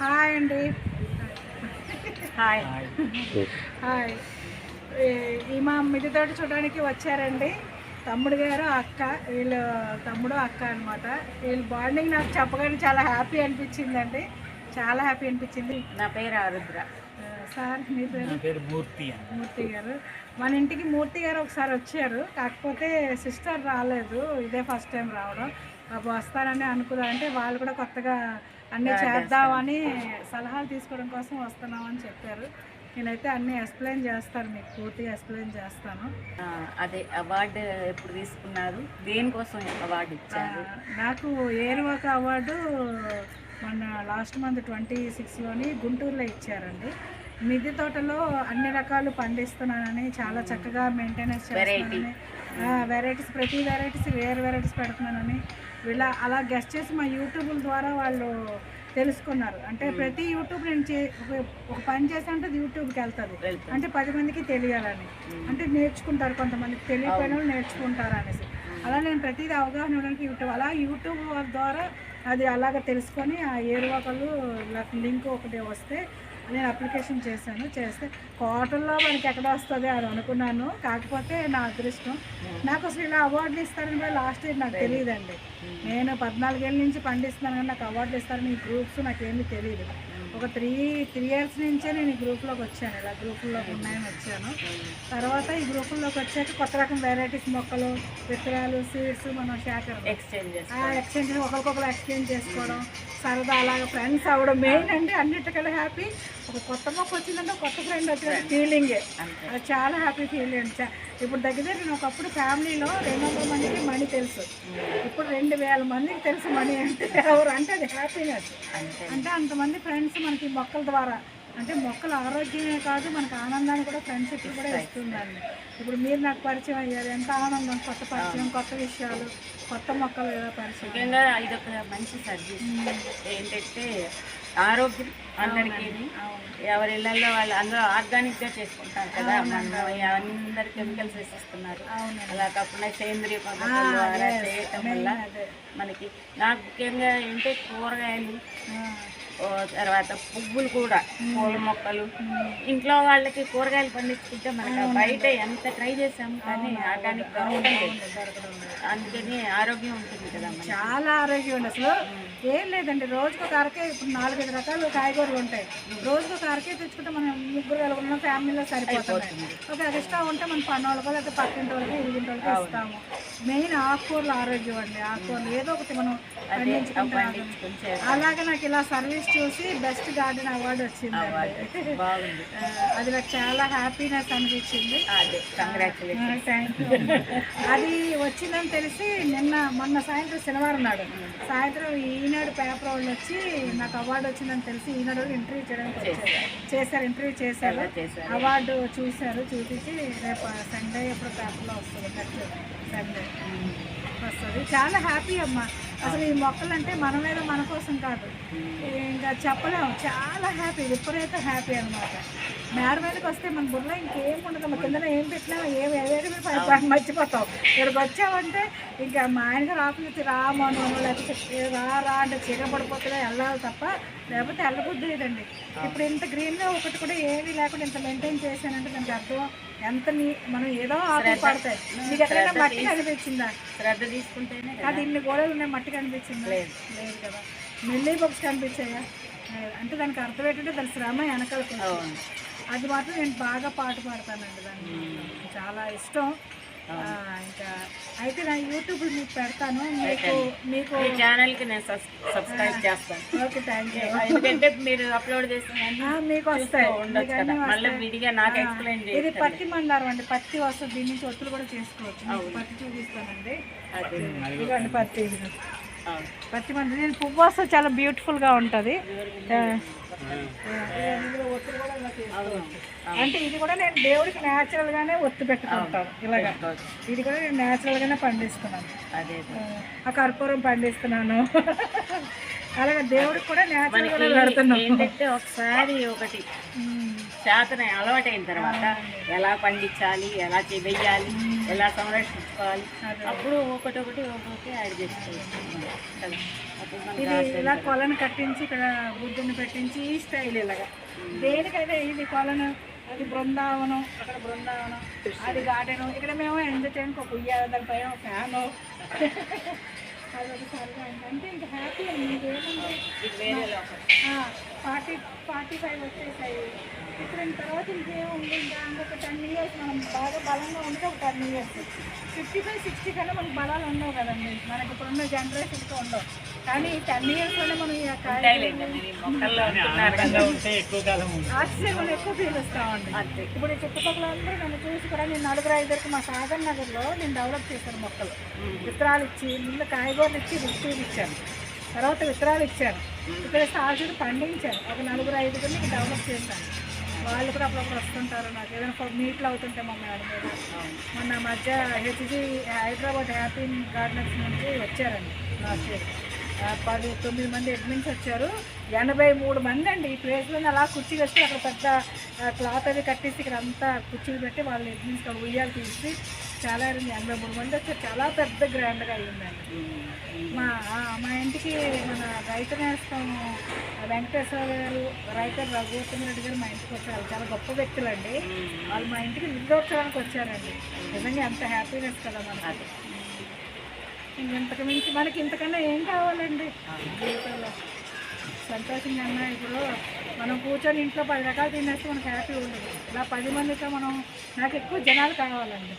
Hi అండి. Hi. Hi. ఈ- ఈ మా మిదితోటి చూడడానికి వచ్చారండి. తమ్ముడు గారు అక్క వీళ్ళు తమ్ముడు అక్క అనమాట వీళ్ళ బాండింగ్ నాకు చెప్పగానే చాలా హ్యాపీ అనిపించిందండి. చాలా హ్యాపీ అనిపించింది. నా పేరు ఆరుద్ర. సార్ మీ పేరు? మూర్తి మూర్తి గారు. మన ఇంటికి మూర్తి గారు ఒకసారి వచ్చారు. కాకపోతే సిస్టర్ రాలేదు. ఇదే ఫస్ట్ టైం రావడం. అప్పుడు వస్తారని అనుకున్నారంటే వాళ్ళు కూడా కొత్తగా అన్నీ చేద్దామని సలహాలు తీసుకోవడం కోసం వస్తున్నామని చెప్పారు. నేనైతే అన్నీ ఎక్స్ప్లెయిన్ చేస్తాను మీకు పూర్తిగా ఎక్స్ప్లెయిన్ చేస్తాను. అదే అవార్డు ఎప్పుడు తీసుకున్నారు? దేనికోసం అవార్డు ఇచ్చారు? నాకు ఏరువాక అవార్డు మొన్న లాస్ట్ మంత్ ట్వంటీ సిక్స్లోని గుంటూరులో ఇచ్చారండి. మిద్దె తోటలో అన్ని రకాలు పండిస్తున్నానని చాలా చక్కగా మెయింటెనెన్స్ చేస్తున్నానని వెరైటీస్ ప్రతి వెరైటీస్ వేరే వెరైటీస్ పెడుతున్నానని వీళ్ళ అలా గెస్ట్ చేసి మా యూట్యూబ్ ద్వారా వాళ్ళు తెలుసుకున్నారు. అంటే ప్రతి యూట్యూబ్ నేను చే ఒక- పని చేస్తే అంటే యూట్యూబ్కి వెళ్తుంది. వెళ్తుంది. అంటే పది మందికి తెలియాలని. అంటే నేర్చుకుంటారు కొంతమందికి తెలియకపోయిన వాళ్ళు నేర్చుకుంటారు అనేసి. అలా నేను ప్రతిదీ అవగాహన ఇవ్వడానికి యూట్యూబ్ అలా యూట్యూబ్ ద్వారా అది అలాగ తెలుసుకొని ఆ ఏరువాకలు లింక్ ఒకటి వస్తే నేను అప్లికేషన్ చేశాను. చేస్తే కాటన్లో మనకి ఎక్కడ వస్తుంది అని అనుకున్నాను. కాకపోతే నా అదృష్టం. నాకు అసలు ఇలా అవార్డులు ఇస్తారని కూడా లాస్ట్ ఇయర్ నాకు తెలియదండి. నేను పద్నాలుగేళ్ళ నుంచి పండిస్తున్నాను కానీ నాకు అవార్డులు ఇస్తారని ఈ గ్రూప్స్ నాకేమీ తెలియదు. ఒక త్రీ త్రీ ఇయర్స్ నుంచే నేను ఈ గ్రూప్లోకి వచ్చాను. ఇలా గ్రూపుల్లోకి ఉన్నాయని వచ్చాను. తర్వాత ఈ గ్రూపుల్లోకి వచ్చాక కొత్త రకం వెరైటీస్ మొక్కలు విత్తనాలు సీడ్స్ మనం సేకరణ ఎక్స్చేంజ్ ఎక్స్చేంజ్ ఒకరికొకరు ఎక్స్చేంజ్ చేసుకోవడం. సరదా అలాగా ఫ్రెండ్స్ అవ్వడం. మెయిన్ అండి అన్నిటికన్నా హ్యాపీ ఒక కొత్త మొక్క వచ్చిందంటే కొత్త ఫ్రెండ్ వచ్చిన ఫీలింగే అది చాలా హ్యాపీ ఫీల్ అండి. చా- ఇప్పుడు దగ్గర నేను ఒకప్పుడు ఫ్యామిలీలో రెండు వందల మందికి మనీ తెలుసు. ఇప్పుడు రెండు వేల మందికి తెలుసు మనీ అంటే ఎవరు అంటే అది హ్యాపీనెస్ అంటే అంతమంది ఫ్రెండ్స్ మనకి మొక్కల ద్వారా. అంటే మొక్కల ఆరోగ్యమే కాదు మనకు ఆనందాన్ని కూడా ఫ్రెండ్షిప్ కూడా ఇస్తుందండి. ఇప్పుడు మీరు నాకు పరిచయం అయ్యారు ఎంత ఆనందం కొత్త పరిచయం కొత్త విషయాలు కొత్త మొక్కలు ఏదో పరిచయం. ముఖ్యంగా ఇదొక మంచి సర్వీస్ ఏంటంటే ఆరోగ్యం అందరికీ. ఎవరి ఇళ్ళల్లో వాళ్ళు అందరూ ఆర్గానిక్గా చేసుకుంటారు కదా. అందరు కెమికల్స్ వేసిస్తున్నారు. అవును అలా కాకుండా సేంద్రియ పద్ధతుల చేయటం వల్ల మనకి నాకు ముఖ్యంగా ఏంటంటే కూరగాయలు తర్వాత పువ్వులు కూడా పూల మొక్కలు. ఇంట్లో వాళ్ళకి కూరగాయలు పండించుకుంటే మనకి బయట ఎంత ట్రై చేసాము కానీ ఆర్గానిక్. అందుకని ఆరోగ్యం ఉంటుంది కదా. చాలా ఆరోగ్యం ఉంది అసలు. ఏం లేదండి రోజుకు ఒక అరకే ఇప్పుడు నాలుగైదు రకాల కాయగూరలు ఉంటాయి. రోజుకు ఒక అరకే తెచ్చుకుంటే మనం ముగ్గురు వేల ఉన్న ఫ్యామిలీలో సరిపోతుంది. ఒక ఎక్స్ట్రా ఉంటే మన పని వాళ్ళకో లేకపోతే పక్కింటి వాళ్ళకి ఇరుగింటి వాళ్ళకి ఇస్తాము. మెయిన్ ఆకుకూరలు ఆరోగ్యం అండి ఆకుకూరలు ఏదో ఒకటి మనం పండించుకుంటాం. అలాగే నాకు ఇలా సర్వీస్ చూసి బెస్ట్ గార్డెన్ అవార్డు వచ్చింది బాగుంది. అది నాకు చాలా హ్యాపీనెస్ అనిపించింది. అదే. కంగ్రాచులేషన్ థ్యాంక్ యూ అది వచ్చిందని తెలిసి నిన్న మొన్న సాయంత్రం శనివారం నాడు సాయంత్రం ఈనాడు పేపర్ వాళ్ళు వచ్చి నాకు అవార్డు వచ్చిందని తెలిసి ఈనాడు ఇంటర్వ్యూ చేయడానికి చేశారు. ఇంటర్వ్యూ చేశారు. అవార్డు చూశారు చూపించి రేపు సండే ఎప్పుడు పేపర్లో వస్తుంది. నెక్స్ట్ సండే వస్తుంది. చాలా హ్యాపీ అమ్మా. అసలు ఈ మొక్కలు అంటే మన మీద మన కోసం కాదు. ఇంకా చెప్పలేము చాలా హ్యాపీ విపరీత హ్యాపీ అనమాట మేడ మీదకి వస్తే మన బుర్రలో ఇంకేం ఉండదు. మన కింద ఏం పెట్టినా ఏం పై మర్చిపోతాం. ఇక్కడికి వచ్చామంటే ఇంకా మా ఆయన రాకపోతే రామను లేకపోతే రా రా అంటే చీర పడిపోతుందా వెళ్ళాలి తప్ప లేకపోతే వెళ్ళబుద్ధి లేదండి. ఇప్పుడు ఇంత గ్రీన్గా ఒకటి కూడా ఏమీ లేకుండా ఇంత మెయింటైన్ చేశానంటే దానికి అర్థం ఎంత నీ మనం ఏదో ఆకులు పడతాయి. మీకు ఎక్కడైనా మట్టి కనిపించిందా? శ్రద్ధ తీసుకుంటేనే కదా. అది ఇన్ని గోడలు ఉన్నాయి మట్టి కనిపించిందా? లేదు. లేదు కదా. మిల్లీ బాక్స్ కనిపించాయా. అంటే దానికి అర్థం ఏంటంటే దాని శ్రమ వెనకాల. అది మాత్రం నేను బాగా పాట పాడతానండి దాన్ని. చాలా ఇష్టం. ఇంకా అయితే నా యూట్యూబ్ మీకు పెడతాను. మీకు మీకు ఛానల్కి నేను సబ్- సబ్స్క్రైబ్ చేస్తాను. ఓకే థ్యాంక్ యూ ఎందుకంటే మీరు అప్లోడ్ చేసిన మీకు వస్తాయి. మళ్ళీ. విడిగా నాకు ఎక్స్ప్లెయిన్ ఇది చేయండి పత్తి మందారం అండి. పత్తి వస్తుంది. దీని నుంచి ఒత్తులు కూడా చేసుకోవచ్చు. పత్తి చూపిస్తానండి. ఇదిగోండి పత్తి. ఇది. పత్తి మంది దీని పువ్వు వస్తే చాలా బ్యూటిఫుల్గా ఉంటుంది. అంటే ఇది కూడా నేను దేవుడికి న్యాచురల్ గానే ఒత్తి పెట్టుకుంటాను ఇలాగా. ఇది కూడా నేను న్యాచురల్ గానే పండిస్తున్నాను. అదే ఆ, కర్పూరం పండిస్తున్నాను. అలాగే దేవుడికి కూడా న్యాచురల్ గానే పెడుతున్నాను. ఏంటంటే ఒకసారి ఒకటి. శాతం అలవాటైన తర్వాత ఎలా పండించాలి ఎలా చే- వెయ్యాలి ఎలా సంరక్షించుకోవాలి అప్పుడు ఒకటి ఒకటి ఒకటి యాడ్ చేసుకోవచ్చు. ఇది ఇలా కొలను కట్టించి ఇక్కడ బుద్ధుని పెట్టించి ఈ స్టైల్ ఇలాగా. దేనికైతే ఇది కొలను. అది బృందావనం అక్కడ బృందావనం అది గార్డెన్. ఇక్కడ మేము చేయడానికి ఒక ఉయ్యాల దానిపైన ఫ్యాను. అది ఒకసారిగా అంటే ఇంకా హ్యాపీ అండి. ఫార్టీ ఫార్టీ ఫైవ్ వచ్చేసాయి. ఇప్పుడు తర్వాత ఇంకేముంది ఇంకా ఇంకొక టెన్ ఇయర్స్ మనం బాగా బలంగా ఉంటే ఒక ten years fifty five sixty కన్నా మనకి బలాలు ఉండవు కదండి. మనకి ఇప్పుడున్న జనరేషన్కి ఉండవు. కానీ టెన్ ఇయర్స్లోనే మనం ఉంటుంది ఆక్సిజన్ ఎక్కువ పీలుస్తామండి అంతే. ఇప్పుడు ఈ చుట్టుపక్కల అందరూ నన్ను చూసి కూడా నేను నలుగురు ఐదుగురికి మా సాగర్ నగర్లో నేను డెవలప్ చేశాను మొక్కలు. విత్తనాలు ఇచ్చి ముందు కాయగూరలు ఇచ్చి రుచి ఇచ్చాను తర్వాత విత్తనాలు ఇచ్చాను. ఇక్కడ సాగుడు పండించాను. ఒక నలుగురు ఐదుగురిని డెవలప్ చేశాను. వాళ్ళు కూడా అప్పుడప్పుడు వస్తుంటారు నాకు. ఏదైనా మీట్లు అవుతుంటే మా మేడం మీద. మొన్న మధ్య హెచ్జి హైదరాబాద్ హ్యాపీ గార్డెన్స్ నుంచి వచ్చారండి లాస్ట్ ఇయర్ పది తొమ్మిది మంది అడ్మిన్స్ వచ్చారు. ఎనభై మూడు మంది అండి. ఈ ప్లేస్లో అలా కుర్చీ వేసి అక్కడ పెద్ద క్లాత్ అది కట్టేసి ఇక్కడ అంతా కుర్చీలు పెట్టి వాళ్ళు అడ్మిన్స్ ఉయ్యాలు తీసి చాలా ఎనభై మూడు మంది వచ్చారు. చాలా పెద్ద గ్రాండ్గా అయ్యిందండి. మా మా ఇంటికి మన రైతు నేస్తం వెంకటేశ్వర గారు రైటర్ రఘువత్తం రెడ్డి గారు మా ఇంటికి వచ్చారు. చాలా గొప్ప వ్యక్తులండి. వాళ్ళు మా ఇంటికి నిద్రోత్సవానికి వచ్చారండి. నిజంగా ఎంత హ్యాపీనెస్ కదా మనకి. ఇంతకు మించి మనకి ఇంతకన్నా ఏం కావాలండి? జీవితంలో. సంతోషంగా అన్నా ఇప్పుడు మనం కూర్చొని ఇంట్లో పది రకాలు తినేస్తే మనకు హ్యాపీ ఉండదు. ఇలా పది మందితో మనం నాకు ఎక్కువ జనాలు కావాలండి.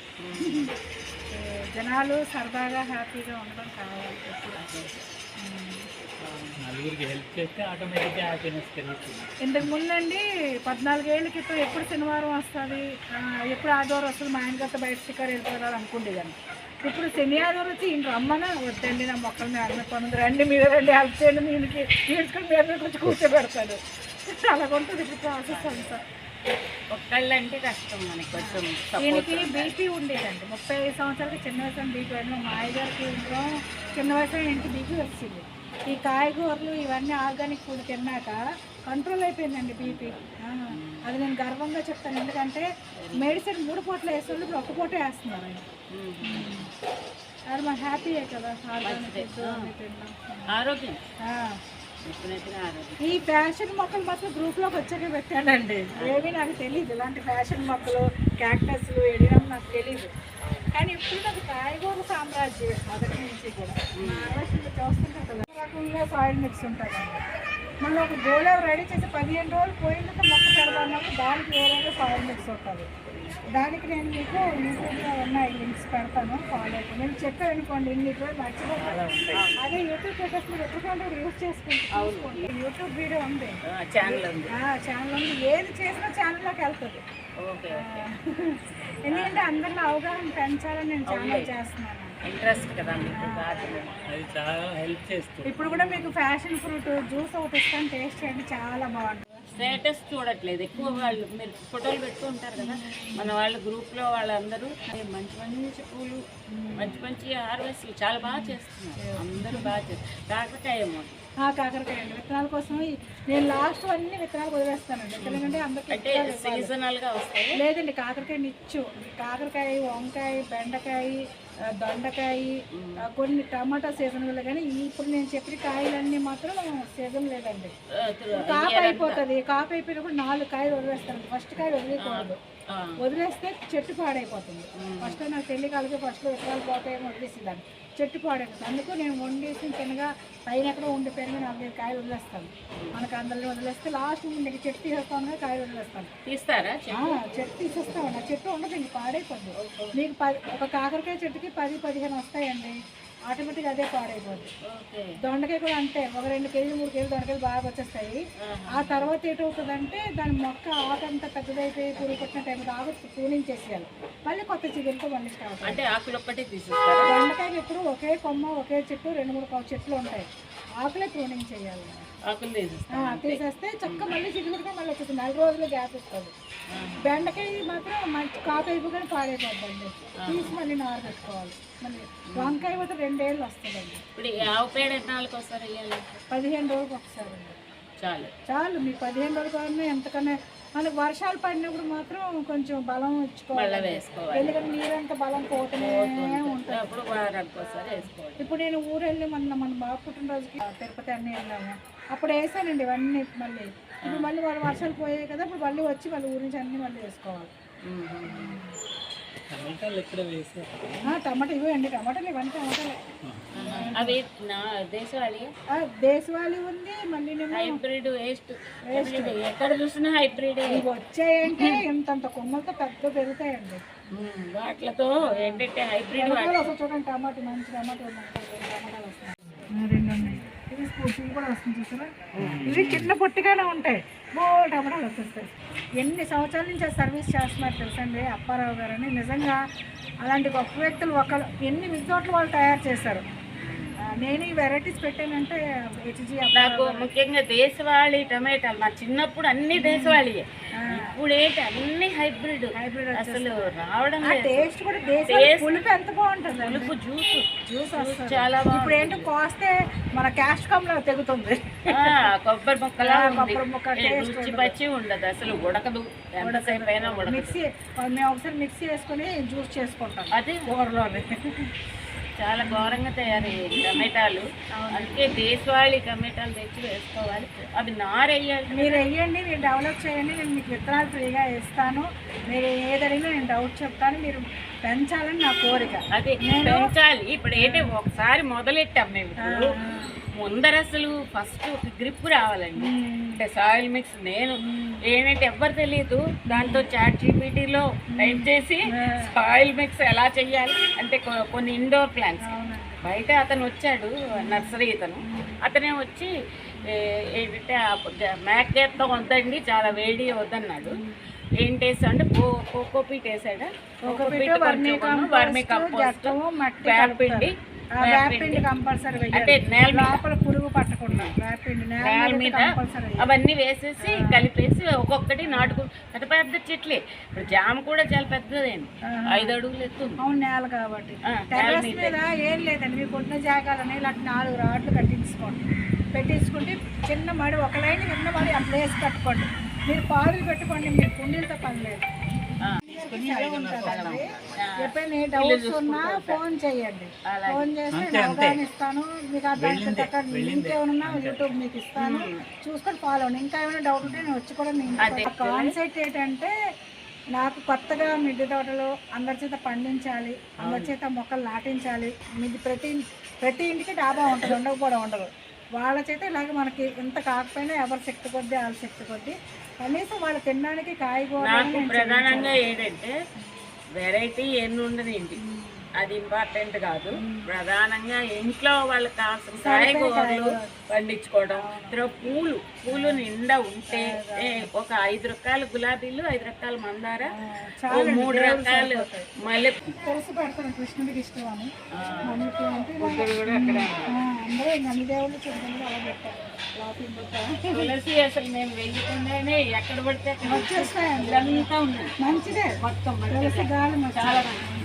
జనాలు సరదాగా హ్యాపీగా ఉండడం కావాలి. నలుగురికి హెల్ప్ చేస్తే ఆటోమేటిక్గా హ్యాపీనెస్ పెరుగుతుంది. ఇంతకు ముందండి పద్నాలుగేళ్ళ క్రితం ఎప్పుడు శనివారం వస్తుంది ఎప్పుడు ఆదివారం వస్తుంది మా ఆయన గత బయట షికారు వెళ్ళిపోవాలి అనుకుండేదాన్ని. ఇప్పుడు శని ఆదివారం వచ్చి ఇంక రమ్మన? వద్దండి నా మొక్కలు మీ అన్న పనుంది. రండి మీరు రండి హెల్ప్ చేయండి మీనికి తీసుకొని మీరు కొంచెం కూర్చోబెడతాడు. అలాగ ఉంటుంది ఇప్పుడు ప్రాసెస్ అంతా. ఒక్కళ్ళంటే కష్టం మనకి. కొంచెం దీనికి బీపీ ఉండేదండి. ముప్పై ఐదు సంవత్సరాలకి చిన్న వయసులో బీపీ అయింది మా మాయగారికి ఇంట్లో చిన్న వయసులో ఇంటికి బీపీ వచ్చింది. ఈ కాయగూరలు ఇవన్నీ ఆర్గానిక్ ఫుడ్ తిన్నాక కంట్రోల్ అయిపోయిందండి బీపీ. అది నేను గర్వంగా చెప్తాను. ఎందుకంటే మెడిసిన్ మూడు పూటలు వేసేవాళ్ళు ఇప్పుడు ఒక్క పూట వేస్తున్నారు అది మా హ్యాపీయే కదా. ఆరోగ్యం. ఈ ఫ్యాషన్ మొక్కలు మాత్రం గ్రూప్లోకి వచ్చాక పెట్టానండి ఏమీ నాకు తెలియదు ఇలాంటి ఫ్యాషన్ మొక్కలు క్యాక్టస్లు ఎడియడం నాకు తెలియదు కానీ ఇప్పుడు నాకు కాయగూర సామ్రాజ్యం మొదటి నుంచి కూడా. ఆలోచనలు చూస్తుంటే కదా రకంగా సాయిల్ మిక్స్ ఉంటుంది మళ్ళీ ఒక గోళ రెడీ చేసి పదిహేను రోజులు పోయినాక మొక్క పెడదాం దానికి వేరేగా సాయిల్ మిక్స్ ఉంటుంది దానికి నేను మీకు యూట్యూబ్లో ఉన్నాయి లింక్స్ పెడతాను ఫాలో అయిపోయి నేను చెప్పాను అనుకోండి ఇన్ని మర్చిపోతాను అదే యూట్యూబ్ పెట్టేసి మీరు ఎప్పటికంటే యూజ్ చేసుకుంటే యూట్యూబ్ వీడియో ఉంది. ఛానల్ ఉంది. ఛానల్ ఉంది. ఏది చేసినా ఛానల్లోకి వెళ్తుంది. ఎందుకంటే అందరిలో అవగాహన పెంచాలని నేను ఛానల్ చేస్తున్నాను. ఇంట్రెస్ట్ కదా మీకు గార్డెన్ అది చాలా హెల్ప్ చేస్తుంది. ఇప్పుడు కూడా మీకు ఫ్యాషన్ ఫ్రూట్ జ్యూస్ ఒకటి ఇస్తాను టేస్ట్ చేయండి చాలా బాగుంటుంది. స్టేటస్ చూడట్లేదు. ఎక్కువ వాళ్ళు మీరు ఫోటోలు పెడుతూ ఉంటారు కదా మన వాళ్ళ గ్రూప్లో వాళ్ళందరూ "ఏ, మంచి మంచి పూలు మంచి మంచి హార్వెస్ట్లు చాలా బాగా చేస్తున్నారు. అందరూ బాగా చేస్తారు కాకరకాయ కాకరకాయ అండి. విత్తనాల కోసం నేను లాస్ట్ అన్ని విత్తనాలు వదిలేస్తానండి. ఎందుకంటే అందరికి అంటే సీజనల్గా వస్తాయి? లేదండి కాకరకాయ నిచ్చు. కాకరకాయ వంకాయ బెండకాయ దొండకాయ కొన్ని టమాటా సీజన్ వల్ల కానీ ఇప్పుడు నేను చెప్పిన కాయలన్నీ మాత్రం సీజన్ లేదండి. కాపు అయిపోతుంది. కాపు అయిపోయినప్పుడు నాలుగు కాయలు వదిలేస్తాను. ఫస్ట్ కాయ వదిలేకూడదు వదిలేస్తే చెట్టు పాడైపోతుంది. ఫస్ట్ నాకు తెలియగలిగే ఫస్ట్ విత్తనాలు పోతాయేమో వదిలేసేదాన్ని. చెట్టు పాడైపోతుంది అందుకు నేను వండేసి చిన్నగా పైన ఎక్కడో ఉండిపోయిన నాలుగైదు కాయలు వదిలేస్తాను. మనకు అందరిని వదిలేస్తే లాస్ట్ ఉండే చెట్టు తీసేస్తాను కాయలు వదిలేస్తాను. తీస్తారా చెట్టు? తీసేస్తామండి ఆ చెట్టు ఉండదు ఇంక పాడైపోద్ది. మీకు పది ఒక కాకరకాయ చెట్టుకి పది పదిహేను వస్తాయండి. ఆటోమేటిక్గా అదే పాడైపోద్ది. దొండకాయ కూడా అంతే. ఒక రెండు కేజీలు మూడు కేజీలు దొండకాయలు బాగా వచ్చేస్తాయి. ఆ తర్వాత ఏటవుతుందంటే దాని మొక్క ఆకంతా పెద్దదైపోయి పురుగు పట్టిన టైం ఆకు పూనించేసేయాలి మళ్ళీ కొత్త చిగురుతో మళ్ళీ స్టార్ట్ అంటే ఆకులు ఒక్కటే తీసేస్తారా? దొండకాయకి ఎప్పుడు ఒకే కొమ్మ ఒకే చెట్టు రెండు మూడు చెట్లు ఉంటాయి. ఆకులే ప్రూనింగ్ చేయాలి. ఆకులు తీసేస్తే చక్క మళ్ళీ చిగురుగా మళ్ళీ వచ్చేస్తుంది. నెల రోజులు గ్యాప్ ఇస్తుంది బెండకాయ మాత్రం మంచి కాపు అయిపోగానే పాడైపోద్దండి. తీసి మళ్ళీ నారు పెట్టుకోవాలి. మళ్ళీ వంకాయ మాత్రం రెండేళ్ళు వస్తుందండి. ఇప్పుడు ఆవు పేడ ఎన్నాళ్ళకి ఒకసారి పదిహేను రోజులకు ఒకసారి అండి చాలు. చాలు. మీ పదిహేను రోజులు కానీ ఎంతకన్నా మనకు వర్షాలు పడినప్పుడు మాత్రం కొంచెం బలం మళ్ళీ వేసుకోవాలి. ఎందుకంటే నీరంతా బలం పోతూనే ఉంటుంది. ఇప్పుడు నేను ఊరు వెళ్ళి మన మన బాబు పుట్టినరోజుకి తిరుపతి అన్నీ వెళ్ళాము. అప్పుడు వేసానండి ఇవన్నీ మళ్ళీ. ఇప్పుడు మళ్ళీ వాళ్ళు వర్షాలు పోయాయి కదా ఇప్పుడు మళ్ళీ వచ్చి వాళ్ళ ఊరి నుంచి అన్నీ మళ్ళీ వేసుకోవాలి. టమాటాలు ఎక్కడ వేసారు? ఆ, టమాటా ఇవే అండి టమాటాలు ఇవన్నీ టమాటాలే. అవి నా దేశవాళీ? ఉంది మళ్ళీ హైబ్రిడ్ వేస్ట్. ఎక్కడ చూసినా హైబ్రిడ్. ఇవి వచ్చాయంటే ఇంతంత కొమ్మలతో పెద్ద పెరుగుతాయండి. వాటిలతో ఏంటంటే హైబ్రిడ్ చూడండి టమాటా మంచి టమాటా. రెండు ఉన్నాయి. ఇవి కూడా వస్తుంది చూసారా? ఇవి చిన్న పొట్టిగానే ఉంటాయి. బో టమాటాలు వచ్చేస్తాయి. ఎన్ని సంవత్సరాల నుంచి ఆ సర్వీస్ చేస్తున్నారు తెలుసండి? అప్పారావు గారు అని నిజంగా అలాంటి గొప్ప వ్యక్తులు ఒకరు ఎన్ని విజోట్లు వాళ్ళు తయారు చేశారు. నేను ఈ వెరైటీస్ పెట్టానంటే హెచ్జి నాకు ముఖ్యంగా దేశవాళీ టమాటాలు మా చిన్నప్పుడు అన్ని దేశవాళీయే. ఇప్పుడు ఏంటి అన్ని హైబ్రిడ్. హైబ్రిడ్ అసలు రావడం టేస్ట్ కూడా పులుపు ఎంత బాగుంటుంది పులుపు జ్యూస్. జ్యూస్ చాలా ఇప్పుడు ఏంటో కోస్తే మన క్యాష్ కమ్లో తెగుతుంది. కొబ్బరి ముక్కలా కొబ్బరి ముక్క రుచి పచ్చి ఉండదు. అసలు ఉడకదు. ఎంతసేపు అయినా మిక్సీ మేము ఒకసారి మిక్సీ వేసుకొని జ్యూస్ చేసుకుంటాం. అది. కూరలోనే. చాలా ఘోరంగా తయారయ్యాయి టమాటాలు. అందుకే దేశవాళీ టమాటాలు తెచ్చి వేసుకోవాలి. అవి నారేయాలి మీరు వెయ్యండి మీరు డెవలప్ చేయండి. నేను మీకు విత్తనాలు ఫ్రీగా ఇస్తాను. మీరు ఏదడిగినా నేను డౌట్ చెప్తాను. మీరు పెంచాలని నా కోరిక. అదే పెంచాలి. ఇప్పుడు ఏంటి? ఒకసారి మొదలెట్టాం మేము ముందర అసలు ఫస్ట్ ఒక గ్రిప్ రావాలండి. అంటే సాయిల్ మిక్స్ నేను ఏంటంటే ఎవ్వరు తెలియదు దాంతో చాట్ జీపీటీలో టైప్ చేసి సాయిల్ మిక్స్ ఎలా చెయ్యాలి అంటే కొన్ని ఇండోర్ ప్లాంట్స్ బయట అతను వచ్చాడు నర్సరీ అతను అతనే వచ్చి ఏ- ఏంటంటే మ్యాక్ గేట్తో వద్దండి చాలా వేడి వద్దన్నాడు. ఏంటి వేసా అంటే కోకోపీట్ వేసాడా కోకోపీట్ వర్మీ కంపోస్ట్ వేపిండి ఆ, వేపిండి కంపల్సరీ అంటే నేల మీద లోపల పురుగు పట్టకుండా. వేపిండి నేల మీద అవన్నీ వేసేసి కలిపేసి ఒక్కొక్కటి నాటుకు పెద్ద పెద్ద చెట్లే. ఇప్పుడు జామ కూడా చాలా పెద్దదండి ఐదు అడుగులు ఎత్తుంది అవును నేల కాబట్టి. టెర్రస్ మీద. ఏం లేదండి. మీకు ఉన్న జాగాలని ఇలా నాలుగు రాడ్లు కట్టించుకోండి. పెట్టించుకుంటే చిన్న మడి ఒక లైన్ చిన్న మడి ఆ ప్లేస్ కట్టుకోండి. మీరు పాదులు పెట్టుకోండి మీరు కుండీలతో పని లేదు. ఎప్పుడైనా ఏ డౌట్స్ ఉన్నా ఫోన్ చేయండి ఫోన్ చేస్తే నేను అవగాహన ఇస్తాను మీకు ఆ దాంట్లో తగ్గ యూట్యూబ్ మీకు ఇస్తాను చూసుకొని ఫాలో అవ్వండి ఇంకా ఏమైనా డౌట్ ఉంటే నేను వచ్చి కూడా నేను కాన్సెప్ట్ ఏంటంటే నాకు కొత్తగా మిద్దె తోటలో అందరి చేత పండించాలి అందరి చేత మొక్కలు నాటించాలి మీది ప్రతి ప్రతి ఇంటికి డాబా ఉంటుంది ఉండకపోవడం ఉండదు వాళ్ళ చేత ఇలాగ మనకి ఇంత కాకపోయినా ఎవరి శక్తి కొద్దీ వాళ్ళ శక్తి కొద్దీ కనీసం వాళ్ళు తినడానికి కాయగూరలు నాకు ప్రధానంగా ఏంటంటే వెరైటీ ఎన్ని ఉండదండి అది ఇంపార్టెంట్ కాదు. ప్రధానంగా ఇంట్లో వాళ్ళకి కావాల్సిన కాయగూరలు పండించుకోవడం. తర్వాత పూలు పూలు నిండా ఉంటే ఒక ఐదు రకాల గులాబీలు ఐదు రకాల మందార మూడు రకాలు మల్లె తులసి పెడతాను కృష్ణుడికి కూడా అక్కడ. తులసి అసలు మేము వెళ్ళకుండానే ఎక్కడ పడితే అక్కడ వచ్చేస్తాయండి. ఇదంతా ఉంది మంచిదే. మొత్తం చాలా మంచిది.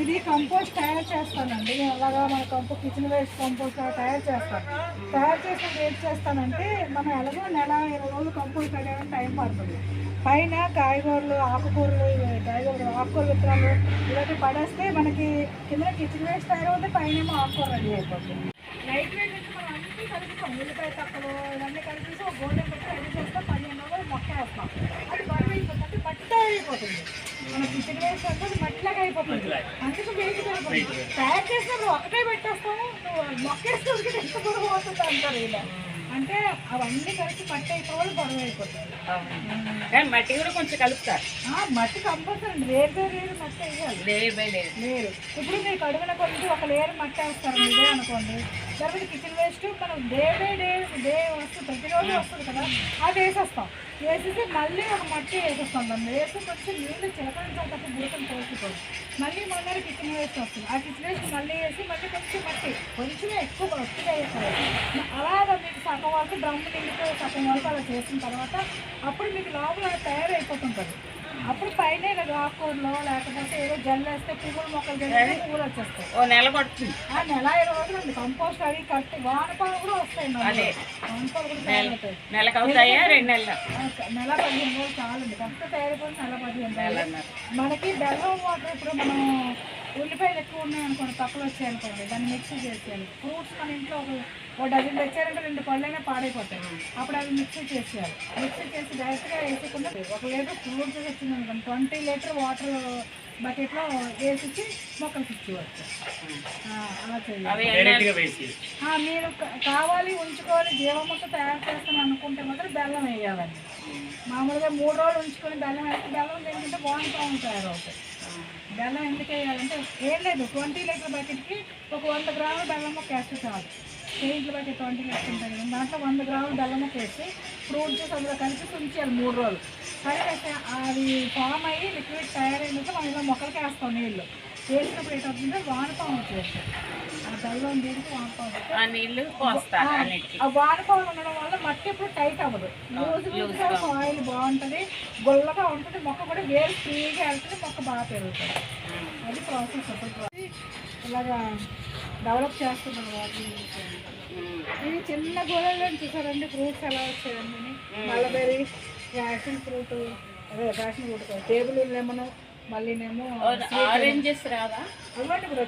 ఇది కంపోస్ట్ తయారు చేస్తానండి. అలాగా మన కంపో కిచెన్ వేస్ట్ కంపోస్ట్ తయారు చేస్తాను. తయారు చేసి ఏం చేస్తానంటే మనం ఎలాగో నెల ఇరవై రోజులు కంపోస్ట్ తయారు టైం పడుతుంది. పైన కాయగూరలు ఆకుకూరలు కాయగూరలు ఆకుకూర విత్తనాలు ఇలాంటివి పడేస్తే మనకి కింద కిచెన్ వేస్ట్ తయారవుతే పైన ఏమో ఆకుకూర రెడీ అయిపోతుంది. లైట్ వెయిట్ అంటే మనం అన్నీ కలుపుతాం ఉల్లిపాయ తక్కలు ఇవన్నీ కలిపి ఒక గోల్డెన్ పెట్టి రెడీ చేస్తాం. పదిహేను రోజులు మొక్క వేస్తాం అది బరువు అయిపోతుంది. అంటే మట్టి అయిపోతుంది. మన కిచెన్ వేస్ట్ అంటే అది మట్టిలాగా అయిపోతుంది. అందుకు తయారు చేసినప్పుడు పెట్టేస్తాము. అంటారు ఇలా. అంటే అవన్నీ కలిసి మట్టి అయిపోవాలి బరువు అయిపోతుంది. మట్టి కూడా కొంచెం కలుపుతారు. మట్టి కంపల్సరీ వేరు వేరు వేరు మట్టి వేయాలి. లేరు బై లేరు లేరు ఇప్పుడు మీరు కడుగున కొద్ది ఒక లేయర్ మట్టి వేస్తారు అనుకోండి. లేకపోతే కిచెన్ వేస్ట్ మనం డే బై డే డే వస్తుంది ప్రతిరోజు వస్తుంది కదా అది వేసేస్తాం. వేసేసి మళ్ళీ ఒక మట్టి వేసేస్తాం దాన్ని. వేసి కొంచెం నీళ్ళు చిలకరించాలి తప్ప బుడకలు పోసుకోకూడదు మళ్ళీ మన కిచెన్ వేస్ట్ వస్తుంది. ఆ కిచెన్ వేస్ట్ మళ్ళీ వేసి మళ్ళీ కొంచెం మట్టి కొంచెం ఎక్కువ మట్టిగా వేస్తారు. అలాగా మీకు సగం వరకు డ్రమ్ నిండితే సగం వరకు అలా చేసిన తర్వాత అప్పుడు మీకు లోపల తయారైపోతుంటుంది. అప్పుడు పైన కదా ఆకుకూరలో లేకపోతే ఏదో జల్లు వేస్తే పువ్వులు మొక్కలు జల్లిస్తే పువ్వులు వచ్చేస్తాయి. ఓ నెల పడుతుంది. ఆ నెల ఇరవై రోజులు కంపోస్ట్ అవి కట్టి వానపాలు కూడా వస్తాయి. అదే. వానపాలు కూడా తయారవుతాయి నెలకు అవుతాయా? రెండు నెలలు? నెల పదిహేను రోజులు చాలండి. ఫస్ట్ తయారైపోయింది నెల పదిహేను మనకి బెల్లం వాటర్ ఇప్పుడు మనం ఉల్లిపాయలు ఎక్కువ ఉన్నాయి అనుకోండి తక్కువ వచ్చాయి అనుకోండి దాన్ని మిక్సీ చేసేయాలి. ఫ్రూట్స్ మన ఇంట్లో ఒక ఓ డజన్ తెచ్చారంటే రెండు పళ్ళైనా పాడైపోతాయి. అప్పుడు అవి మిక్సీ చేసేయాలి. మిక్సీ చేసి డైరెక్ట్గా వేసకుండా ఒక లీటర్ ఫ్రూట్ జ్యూస్ వచ్చింది అనుకోండి ట్వంటీ లీటర్ వాటర్ బకెట్లో వేసి మొక్కలకి ఇచ్చేవచ్చు ఆ, అలా చేయాలి. అవి డైరెక్ట్గా వేసి ఆ, మీరు కావాలి ఉంచుకోవాలి జీవముక్క తయారు చేస్తాను అనుకుంటే మాత్రం బెల్లం వేయాలండి. మామూలుగా మూడు రోజులు ఉంచుకొని బెల్లం వేస్తే బెల్లం ఏంటంటే వానపాము తయారవుతాయి. బెల్లం ఎందుకు వేయాలంటే ఏం లేదు ట్వంటీ లీటర్ బకెట్కి ఒక వంద గ్రాముల బెల్లం ఒక వేస్తే చాలు. పెయింట్ల బకెట్ ట్వంటీ లీటర్ ఉంటుంది కదా దాంట్లో వంద గ్రాముల బెల్లం ఒక వేసి ఫ్రూట్ జ్యూస్ అందులో కలిపి ఉంచాలి మూడు రోజులు. కలిపేస్తే అది ఫామ్ అయ్యి లిక్విడ్ తయారైనాక మనం ఇలా మొక్కలకి వేస్తాం నీళ్ళు. వేసినప్పుడు ఏంటవుతుందంటే వానపాము వచ్చేస్తాయి ఆ బెల్లం దీనికి వానపాము వస్తే ఆ నీళ్ళు పోస్తారు ఆ వానపాలు ఉండడం వల్ల మట్టి ఎప్పుడు టైట్ అవ్వదు. లూజ్గా సాయిల్ బాగుంటుంది గుల్లగా ఉంటుంది మొక్క కూడా వేరు ఫ్రీగా వెళ్తుంది మొక్క బాగా పెరుగుతుంది. అది ప్రాసెస్ ఇలాగా డెవలప్ చేస్తున్నారు వాటిని. ఇవి చిన్న గోళల్లో చూసారండి ఫ్రూట్స్ ఎలా వచ్చాయండి మల్లబెర్రీ ప్యాషన్ ఫ్రూట్ అదే ప్యాషన్ ఫ్రూట్ టేబుల్ లెమన్ మళ్ళీనేమో ఆరెంజెస్ రాదా ఇప్పుడు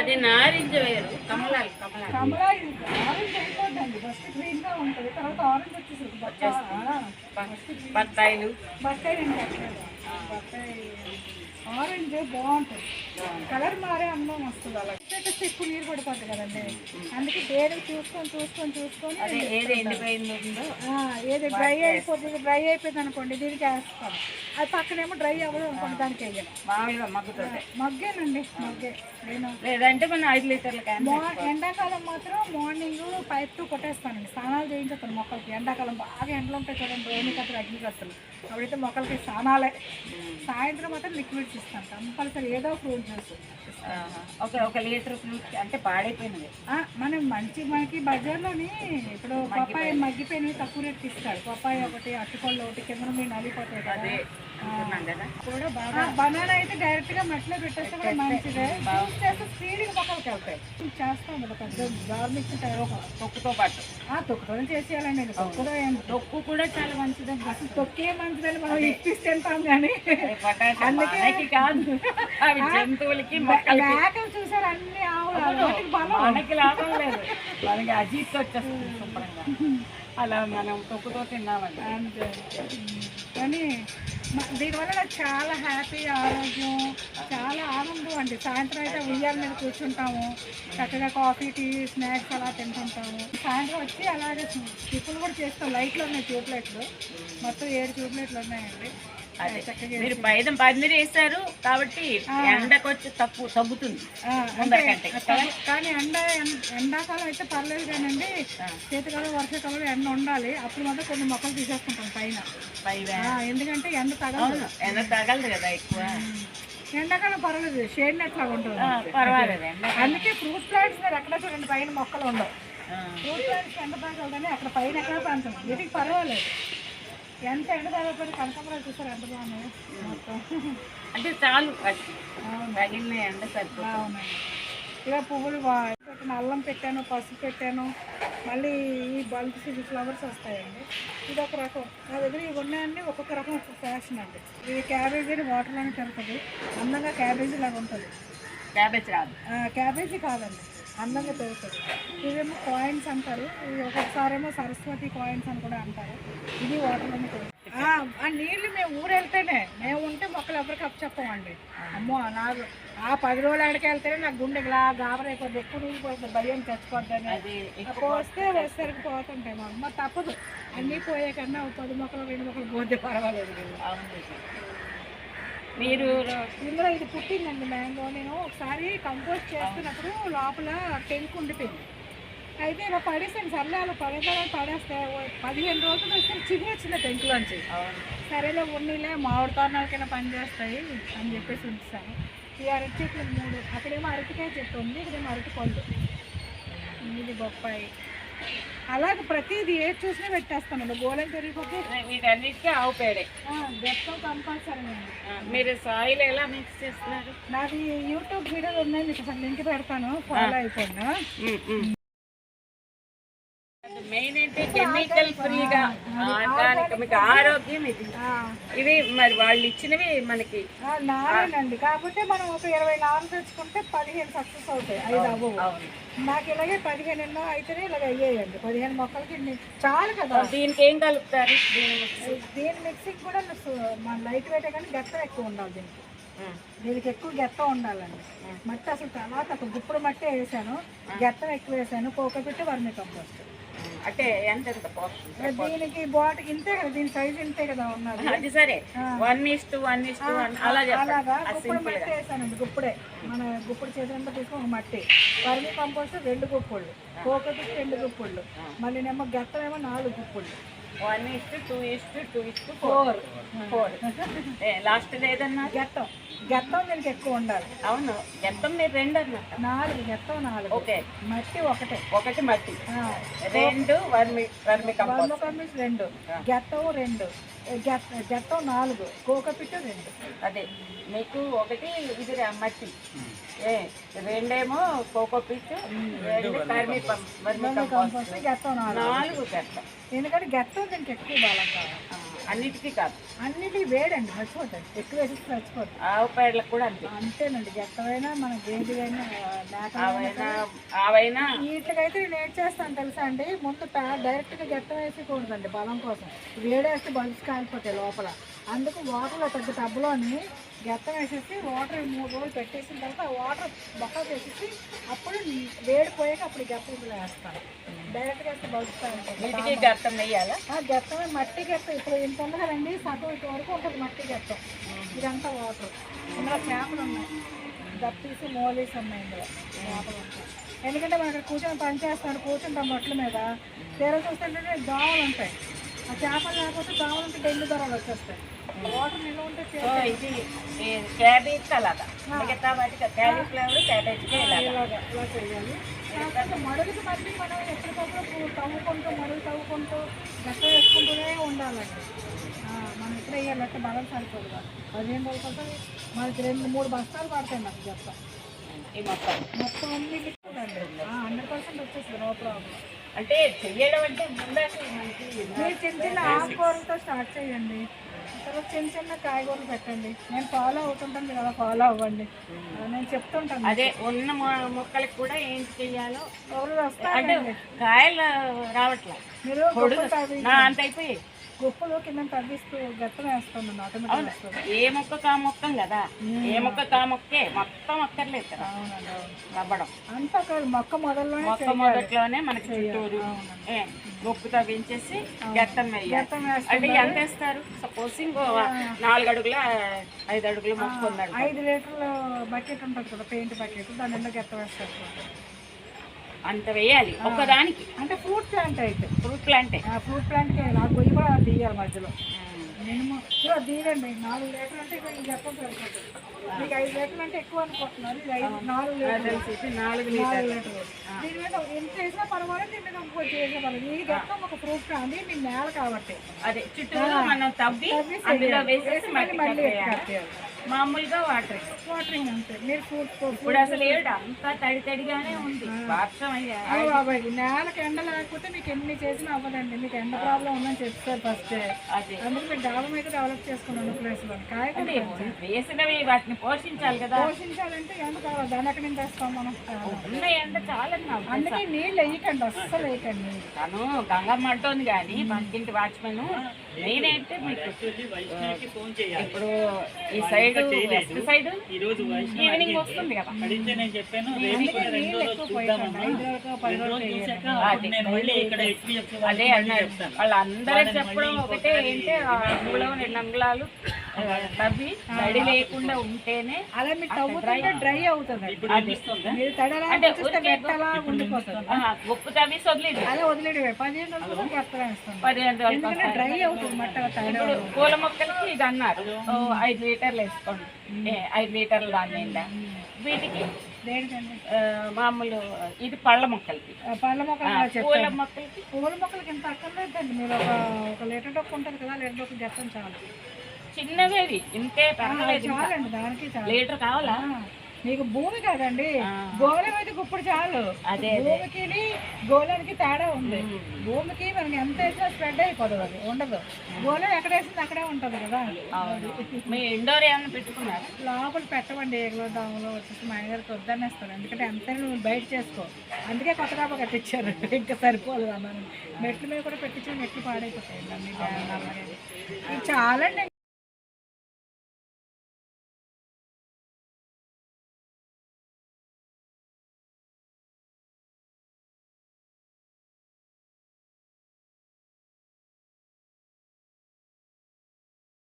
అదే నారింజ వేరు కమలాలు కమలాలు. కమలా ఇది ఆరెంజ్ అయిపోద్దండి. ఫస్ట్ గ్రీన్గా ఉంటుంది తర్వాత ఆరెంజ్ వచ్చేసి బత్తాయిలు. బత్తాయి నేను చెప్పలేదు బత్తాయి ఆరెంజ్ బాగుంటుంది. కలర్ మారే అందం వస్తుంది అలా. ఎక్కువ నీరు పడిపోతుంది కదండి. అందుకే దేనికి చూసుకొని చూసుకొని చూసుకొని ఏది డ్రై అయిపోతుంది డ్రై అయిపోయింది అనుకోండి దీనికి వేస్తాం. అది పక్కనేమో డ్రై అవ్వదు అనుకోండి దానికి వేయాలి. మగ్గేనండి మగ్గే. నేను లేదంటే మనం ఐదు లీటర్ల ఎండాకాలం మాత్రం మార్నింగ్ పైప్ కొట్టేస్తానండి. స్నానాలు చేయించేస్తాను మొక్కలకి. ఎండాకాలం బాగా ఎండలు ఉంటాయి చూడండి రేణి కత్తులు అగ్ని అప్పుడైతే మొక్కలకి స్నానాలే. సాయంత్రం మాత్రం లిక్విడ్స్ ఇస్తాను కంపల్సరీ ఏదో ఫ్రూట్ జ్యూస్. ఒక ఒక లీటర్ ఫ్రూట్ అంటే పాడైపోయినది. మనం మంచి మనకి బజార్లోని ఇప్పుడు పప్పాయ మగ్గిపోయినవి తక్కువ రేటుకి ఇస్తాడు పప్పాయ ఒకటి అట్టుకొళ్ళు ఒకటి కింద మీరు నలిపోతాయి కదా. అదే. అనుకున్నాం కదా. కూడా బాగా బనానా అయితే డైరెక్ట్గా మట్టిలో పెట్టేస్తే కూడా మంచిదే. చేస్తే స్పీడ్ మొక్కలకి వెళ్తాయి. చేస్తాం కదా పెద్ద జార్ మిక్సీ తయారు ఒక తొక్కుతో పాటు. ఆ తొక్కుతోనే చేసేయాలండి తొక్కుతో తొక్కు కూడా చాలా మంచిదండి అసలు తొక్కే మంచిదని మనం ఇప్పిసి తింటాం కానీ. అది పొటాషియం మనకి కాదు. అవి జంతువులకి మేకలు చూసారు అన్ని ఆవులు. మనకి లాభం లేదు. మనకి అజీత్ వచ్చేస్తుంది శుభ్రంగా. అలా మనం తొక్కుతో తిన్నామండి. కానీ దీనివల్ల నాకు చాలా హ్యాపీ ఆరోగ్యం చాలా ఆనందం అండి. సాయంత్రం అయితే ఉయ్యాల మీద కూర్చుంటాము. చక్కగా కాఫీ టీ స్నాక్స్ అలా తింటుంటాము. సాయంత్రం వచ్చి అలాగే టిఫిన్ కూడా చేస్తాం. లైట్లు ఉన్నాయి ట్యూబ్లైట్లు. మొత్తం ఏడు ట్యూబ్లైట్లు ఉన్నాయండి. అదే. మీరు పైన పందిరి వేస్తారు కాబట్టి ఎండకు వచ్చి తక్కువ తగ్గుతుంది. కానీ- ఎండ ఎండాకాలం అయితే పర్లేదు కానండి. శీతకాలం వర్షాకాలం ఎండ ఉండాలి. అప్పుడు మాత్రం కొన్ని మొక్కలు తీసేసుకుంటాం పైన. ఎందుకంటే ఎండ తగలదు. ఎండ తగలదు కదా ఎక్కువ. ఎండాకాలం పర్వాలేదు షేడ్ నెట్ లాగా ఉంటుంది. పర్వాలేదు అందుకే ఫ్రూట్ ప్లాంట్స్ మీరు ఎక్కడ చూడండి పైన మొక్కలు ఉండవు. ఫ్రూట్ ప్లాంట్స్ ఎండ తగలదని అక్కడ పైన ఎక్కడ ప్రాంతం వీటికి పర్వాలేదు. ఎంత ఎండ తగలకపోతే కనకాంబరాలు చూసారు ఎంత బాగున్నాయి మొత్తం. అంటే చాలు తగిలిన ఎండ సరిపోతుంది. ఇలా పువ్వులు పెట్టిన అల్లం పెట్టాను పసుపు పెట్టాను మళ్ళీ ఈ బల్బ్స్ ఇవి ఫ్లవర్స్ వస్తాయండి. ఇది ఒక రకం. నా దగ్గర ఇవి ఉన్నాయండి ఒక్కొక్క రకం ఒక్కొక్క ఫ్యాషన్ అండి. ఇది క్యాబేజీ వాటర్లోనే పెరుగుతుంది. అందంగా క్యాబేజీ లాగా ఉంటుంది. క్యాబేజ్ రాదు. క్యాబేజీ కాదండి. అందంగా పెరుగుతుంది. ఇవేమో కాయిన్స్ అంటారు. ఒక్కొక్కసారేమో సరస్వతి కాయిన్స్ అని కూడా అంటారు. ఇది వాటర్లోనే పెరుగుతుంది ఆ, ఆ నీళ్ళు మేము ఊరు వెళ్తేనే మేము ఉంటే మొక్కలు ఎవరికి అప్పు చెప్పమండి అమ్మో నాకు ఆ పది రోజులు ఆడికి వెళ్తేనే నాకు గుండె ఇలా గాబరైపోద్ది ఎక్కువ నీళ్ళు పోతుంది భయం చచ్చిపోద్దని. పోస్తే వేసరికి పోతుంటాయి మాకు మరి తప్పదు. అన్నీ పోయే కన్నా పది మొక్కలు రెండు మొక్కలు పోతే పర్వాలేదు. మీరు ఇందులో ఇది పుట్టిందండి మ్యాంగో. నేను ఒకసారి కంపోస్ట్ చేస్తున్నప్పుడు లోపల టెంక్ ఉండిపోయింది. అయితే ఇలా పడేసాను సర్లే అలా పడేసారని పడేస్తే పదిహేను రోజులు వస్తే చిగురు వచ్చింది టెంక్లోంచి సరేలే ఉన్నీలే మామిడి తోరణాలకైనా పని చేస్తాయి అని చెప్పేసి ఉంచుతాను. ఈ అరటి చెట్లు మూడు అక్కడేమో అరటికాయ చెట్టు ఉంది ఇక్కడేమో అరటి పళ్ళు. ఇది బొప్పాయి. అలాగే ప్రతిదీ ఏది చూసినా పెట్టేస్తానండి గోళం పెరిగిపోతే వీటన్నిటికీ ఆవు పేడే. గెత్తం కంపల్సరీ అండి మీరు సాయిల్ ఎలా మిక్స్ చేస్తున్నారు? నాది యూట్యూబ్ వీడియోలు ఉన్నాయి మీకు లింక్ పెడతాను. ఫాలో అయిపోయినా మెయిన్ ఏంటి? కెమికల్ ఫ్రీగా ఆర్గానిక్ మీకు ఆరోగ్యం ఇది. ఇవి మరి వాళ్ళు ఇచ్చినవి మనకి. నారేనండి కాకపోతే మనం ఒక ఇరవై నాలుగు తెచ్చుకుంటే పదిహేను సక్సెస్ అవుతాయి. ఐదు అవ్వవు. నాకు ఇలాగే పదిహేను ఎన్నో అయితేనే ఇలాగ అయ్యాయండి. పదిహేను మొక్కలకి చాలు కదా. దీనికి ఏం కలుపుతారు? దీని మిక్సింగ్ కూడా మన లైట్ వెయిట్ కానీ గెత్తం ఎక్కువ ఉండాలి దీనికి. దీనికి ఎక్కువ గెత్తం ఉండాలండి. మట్టి అసలు చాలా తక్కువ గుప్పుడు మట్టి వేసాను. గెత్తం ఎక్కువ వేసాను. కోకపెట్టి వర్మి కంపోస్ట్ అంటే ఎంత దీనికి బాట్ ఇంతే కదా దీని సైజ్ ఇంతే కదా ఉన్నది. అది సరే. One is to one is to one అలా అలాగా గుప్పుడు మట్టి వేసానండి గుప్పుడే. మన గుప్పుడు చేతులంతా తీసుకొని ఒక మట్టి. వర్మి కంపోస్ట్ రెండు గుప్పుళ్ళు. కోకపెట్టి రెండు గుప్పుళ్ళు. మళ్ళీ నేమో గెత్తం ఏమో నాలుగు గుప్పుళ్ళు. One is to two is to two is to four. Four last ఏదన్నా? గెత్తం. గెత్తం దీనికి ఎక్కువ ఉండాలి. అవును. ఎంతం మీరు రెండు అన్నట్టు నాలుగు గెత్తం నాలుగు. ఓకే. మట్టి ఒకటే. ఒకటి మట్టి. ఆ, రెండు వర్మి వర్మి కంపోస్ట్. రెండు. గెత్తం రెండు. గెత్త గెత్తం నాలుగు. కోకపిట్టు రెండు. అదే. మీకు ఒకటి ఇది రా- మట్టి. ఏ రెండేమో కోకో పిచ్ రెండు కర్మి నాలుగు. గట్ట ఎందుకంటే గెత్తం దీనికి ఎక్కువ బలం కావాలి అన్నిటికీ కాదు. అన్నిటి వేడండి మర్చిపోతాడు ఎక్కువ వేసి మర్చిపోతాడు ఆవు పేడలకు కూడా అంతే. అంతేనండి గెత్తమైనా మన గేదెలైనా మేకలైనా ఆవైనా ఆవైనా. వీటికైతే నేను ఏం చేస్తాను తెలుసా అండి? ముందు డైరెక్ట్గా గెత్తం వేసేయకూడదండి బలం కోసం. వేడేస్తే బల్బ్స్ కాలిపోతాయి లోపల. అందుకు వాటర్లో పెద్ద టబ్లోని గెత్తం వేసేసి వాటర్ మూడు రోజులు పెట్టేసిన తర్వాత ఆ వాటర్ బొక్క వేసేసి అప్పుడు వేడి పోయాక అప్పుడు గెత్తం ఇందులో వేస్తాను డైరెక్ట్గా వేస్తే గట్టం వేయాలా? ఆ గెత్తమే మట్టి గెత్తం. ఇప్పుడు ఇంత ఉంది కదండి సగం ఇటు వరకు ఉంటుంది మట్టి గెత్తం. ఇదంతా వాటర్ ఇందులో చేపలు ఉన్నాయి. గప్పీసి మోలీస్ ఉన్నాయి ఇందులో. చేపలు ఉంటాయి. ఎందుకంటే మనం ఇక్కడ కూర్చొని పని చేస్తాడు కూర్చుంటాం బొట్ల మీద. తీరా చూస్తుంటే దోమలు ఉంటాయి. ఆ చేపలు లేకపోతే దోమలు ఉంటే డెంగ్యూ జ్వరాలు వచ్చేస్తాయి. సో ఇది క్యాబేజ్ అలాగా. మిగతా వాటికి క్యాలీఫ్లవర్ క్యాబేజ్కి ఇలాగా. ఇలాగా ఇలా చేయాలి. కాకపోతే మడుగుకి మళ్ళీ మనం ఎప్పటికప్పుడు తవ్వుకుంటూ మడుగు తవ్వుకుంటూ గట్ట వేసుకుంటూనే ఉండాలండి. మనం ఎక్కడ వేయాలంటే బలం సరిపోదు కదా. పదిహేను రోజుల కోసం మనకి రెండు మూడు బస్తాలు పడతాయి నాకు చెప్తా మొత్తం. మొత్తం అన్ని హండ్రెడ్ పర్సెంట్ వచ్చేస్తుంది నో ప్రాబ్లం. అంటే చెయ్యడం అంటే ముందు అసలు మనకి చిన్న చిన్న ఆకుకూరలతో స్టార్ట్ చేయండి. తర్వాత చిన్న చిన్న కాయగూరలు పెట్టండి. నేను ఫాలో అవుతుంటాను మీరు అలా ఫాలో అవ్వండి. నేను చెప్తుంటాను అదే ఉన్న మొక్కలకు కూడా ఏం చెయ్యాలో. ఎవరు వస్తారండి? కాయలు రావట్లే. మీరు అంత అయిపోయి గుప్పలు కింద తవ్విస్తూ గట్టం వేస్తున్నాను ఆటోమేటిక్ ఏ మొక్క కా మొక్కం కదా. ఏ మొక్క కా మొక్కే మొత్తం అక్కర్లేదు కదా. రవ్వడం అంతా ఒక మొక్క మొదల్లోనే మొక్క మొదట్లోనే మనకి చుట్టూరు మొక్కు తవ్వించేసి గెత్తం వేయాలి. వేస్తే అంటే ఎంత వేస్తారు? సపోజ్ ఇంకో నాలుగు అడుగుల ఐదు అడుగుల మొక్క ఉందండి ఐదు లీటర్ల బకెట్ ఉంటుంది కదా పెయింట్ బకెట్ దాని నిండా వేస్తారు. అంత వేయాలి ఒక్కదానికి అంటే ఫ్రూట్ ప్లాంట్ అయితే. ఫ్రూట్ ప్లాంటే. ఆ ఫ్రూట్ ప్లాంట్కి ఆ గొయ్యి కూడా తీయాలి మధ్యలో. మినిమం తీయండి నాలుగు లీటర్లు అంటే ఇక చెప్పడం మీకు ఐదు లీటర్లు అంటే ఎక్కువ అనుకుంటున్నారు ఇది ఐదు నాలుగు లీటర్లు. నాలుగు లీటర్లు. దీని మీద ఎంత వేసినా పర్వాలేదు దీని మీద ఇంకోటి చేసినా పర్వాలేదు. ఇది గట్టం ఒక ఫ్రూట్ ప్లాంట్ మీ నేల కాబట్టి. అదే చుట్టూరు మనం తవ్వి అందులో వేసేసి మళ్ళీ కట్టేయాలి. మామూలుగా వాటర్. వాటరింగ్ అంతే. మీరు ఇప్పుడు అసలు ఏడు అంతా తడి తడిగానే ఉంది. వర్షం అయ్యా. బాబాయ్ నేలకు ఎండ లేకపోతే మీకు ఎన్ని చేసినా అవ్వదండి. మీకు ఎండ ప్రాబ్లం ఉందని చెప్తారు ఫస్ట్. అదే. అందుకే మీరు డెవలప్ అయితే డెవలప్ చేసుకున్నాను ప్లేస్లో కాయకూడదు వేసినవి వాటిని పోషించాలి కదా. పోషించాలంటే ఎండ కావాలి. దాని ఎక్కడి నుంచి తెస్తాం మనం ఉన్న ఎండ చాలని నాకు అందుకే నీళ్ళు వేయకండి అస్సలు వేయకండి. తను గంగమ్మ అంటోంది కానీ పక్కింటి వాచ్మెన్. నేనైతే మీకు వైష్ణవికి ఫోన్ చేయాలి. ఇప్పుడు ఈ సైడ్ వెస్ట్ సైడ్ ఈ రోజు వైష్ణవి ఈవినింగ్ వస్తుంది కదా. అడిగితే నేను చెప్పాను రేపు రెండో చూద్దామమ్మా. నేను మళ్ళీ ఇక్కడ అదే అన్నారు. వాళ్ళందరూ చెప్పడం ఒకటే ఏంటి ఆ అంగుళం రెండు అంగుళాలు తవ్వి తడి లేకుండా ఉంటేనే అలా మీరు తవ్వుతుంటే డ్రై అవుతుంది. మీరు తడలా అంటే చూస్తే గట్టలా ఉండిపోతుంది. ఆ, ఉప్పు తవ్వి వదిలేదు వదిలేడు పదిహేను రోజులు పదిహేను రోజులు డ్రై అవుతుంది మట్టి పూల మొక్కలకి ఇది అన్నారు. ఓ, ఐదు లీటర్లు ఐదు లీటర్లు దాని నిండా వీటికి మామూలు ఇది పళ్ళ మొక్కలకి. పళ్ళ మొక్కలు పూల మొక్కలకి. పూల మొక్కలకి ఇంత అక్కర్లేదండి. మీరు ఒక ఒక లీటర్ డొక్కు ఉంటుంది కదా లీటర్ డొక్కు చెప్పండి చాలు. చిన్నవేవి ఇంతే పర్వాలేదు ఇంకా. చాలండి దానికి చాలు. లీటర్ కావాలా? మీకు భూమి కాదండి. గోళం అయితే ఇప్పుడు చాలు. అదే, భూమికి గోళానికి తేడా ఉంది. భూమికి మనకి ఎంత వేసినా స్ప్రెడ్ అయిపోదు అది ఉండదు. గోళం ఎక్కడ వేసింది అక్కడే ఉంటుంది కదా. మీ ఇండోర్ ఏమైనా పెట్టుకున్నారా? లోపల పెట్టమండి ఏగులో దోమలో వచ్చేసి మా ఆయనగారికి వద్దనేస్తారు ఎందుకంటే అంత నువ్వు బయట చేసుకో. అందుకే కొత్త డాబా కట్టించారు. ఇంకా సరిపోదు అన్నాను మెట్ల మీద కూడా పెట్టించిన మెట్లు పాడైపోతాయి. చాలండి.